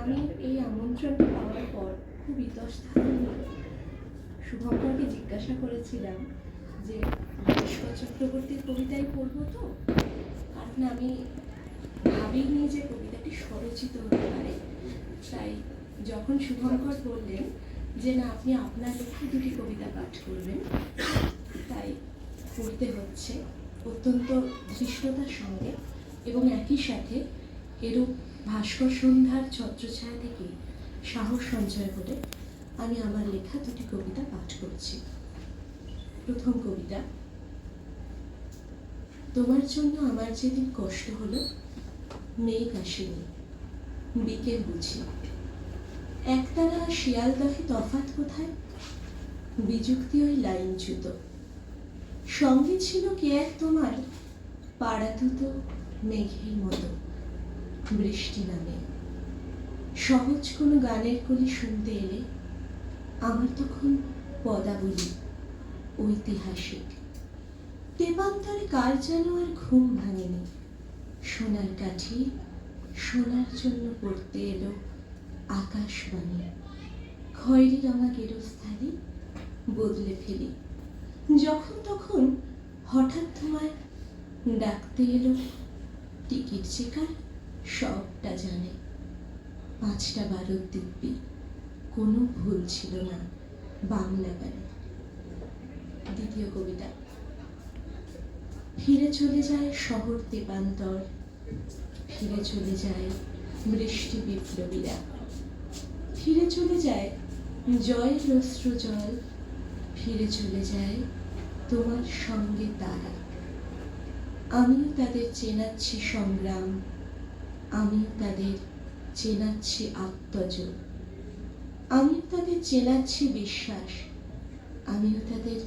আমি এই আমন্ত্রণটা পাওয়ার পর খুব হয়ে শুভঙ্করকে জিজ্ঞাসা করেছিলাম যে ভাস্কর চক্রবর্তীর কবিতাই পড়ব তো? কারণ আমি ভাবিনি যে কবিতাটি স্বরচিত হতে পারে। তাই যখন শুভঙ্কর বললেন যে, না, আপনি আপনার লক্ষ্যে দুটি কবিতা পাঠ করবেন, তাই পড়তে হচ্ছে অত্যন্ত ধৃষ্টতার সঙ্গে এবং একই সাথে এরূপ ভাস্কর সন্ধ্যার ছত্রছায়া থেকে সাহস সঞ্চয় করে আমি আমার লেখা দুটি কবিতা পাঠ করছি। প্রথম কবিতা, তোমার জন্য আমার যেদিন কষ্ট হলো, মেঘ আসেনি। বিকেল বুঝি। একতারা শিয়ালদহে তফাত কোথায়? বিযুক্তি ওই লাইনচ্যুত সঙ্গে ছিল কে এক তোমার? পাড়া পাড়াতুতো মেঘের মতো। বৃষ্টি নামে সহজ কোনো গানের কলি শুনতে এলে আমার তখন পদাবলী ঐতিহাসিক। তেপান্তরে কার যেন আর ঘুম ভাঙেনি। সোনার কাঠি সোনার জন্য পড়তে এলো আকাশবাণী। খয়েরি রঙা গেরস্থালি বদলে ফেলি। যখন তখন হঠাৎ তোমায় ডাকতে এলো টিকিট চেকার সবটা জানে। পাঁচটা বারোর দিব্যি, কোনো ভুল ছিল না বাংলা গানে। দ্বিতীয় কবিতা। ফিরে চলে যায় শহর তেপান্তর ফিরে চলে যায় বৃষ্টি বিপ্লবীরা। ফিরে চলে যায় জয়ের অস্ত্র জল, ফিরে চলে যায় তোমার সঙ্গে তারা। আমিও তাদের চেনাচ্ছি সংগ্রাম আমিও তাদের চেনাচ্ছি আত্মজ। আমিও তাদের চেনাচ্ছি বিশ্বাস। আমিও তাদের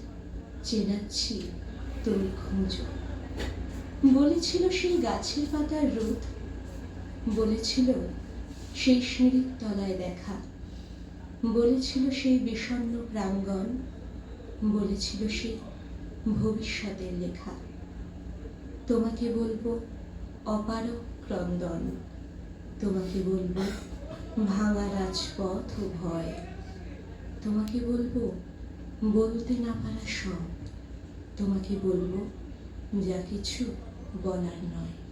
চেনাচ্ছি তোর খোঁজ বলেছিল সেই গাছের পাতার রোদ। বলেছিল সেই সিঁড়ির তলায় দেখা। বলেছিল সেই বিষণ্ণ প্রাঙ্গণ। বলেছিল সেই ভবিষ্যতের লেখা। তোমাকে বলব অপারক ক্রন্দন, তোমাকে বলব, ভাঙা রাজপথ ও ভয়। তোমাকে বলব, বলতে না পারা সব। তোমাকে বলব, যা কিছু বলার নয়।